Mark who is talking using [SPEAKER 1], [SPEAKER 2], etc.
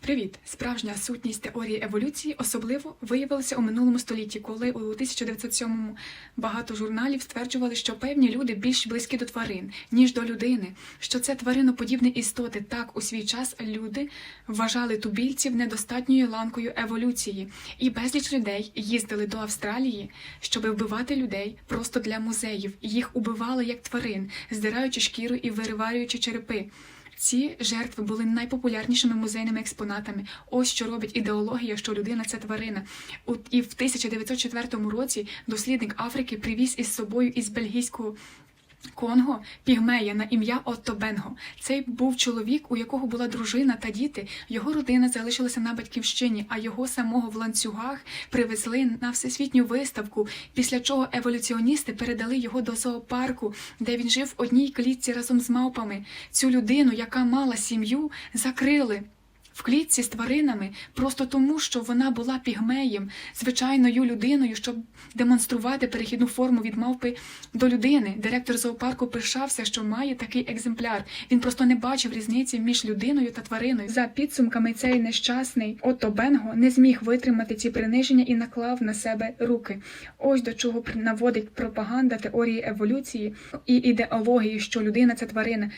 [SPEAKER 1] Привіт! Справжня сутність теорії еволюції особливо виявилася у минулому столітті, коли у 1907-му багато журналів стверджували, що певні люди більш близькі до тварин, ніж до людини, що це твариноподібні істоти. Так у свій час люди вважали тубільців недостатньою ланкою еволюції, і безліч людей їздили до Австралії, щоб вбивати людей просто для музеїв. Їх убивали як тварин, здираючи шкіру і вириваючи черепи. Ці жертви були найпопулярнішими музейними експонатами. Ось що робить ідеологія, що людина це тварина. І в 1904 році дослідник Африки привіз із собою із бельгійського Конго пігмея на ім'я Отто Бенго. Цей був чоловік, у якого була дружина та діти. Його родина залишилася на батьківщині, а його самого в ланцюгах привезли на всесвітню виставку. Після чого еволюціоністи передали його до зоопарку, де він жив в одній клітці разом з мавпами. Цю людину, яка мала сім'ю, закрили. В клітці з тваринами просто тому, що вона була пігмеєм, звичайною людиною, щоб демонструвати перехідну форму від мавпи до людини. Директор зоопарку пишався, що має такий екземпляр. Він просто не бачив різниці між людиною та твариною. За підсумками цей нещасний Отто Бенго не зміг витримати ці приниження і наклав на себе руки. Ось до чого наводить пропаганда теорії еволюції і ідеології, що людина це тварина.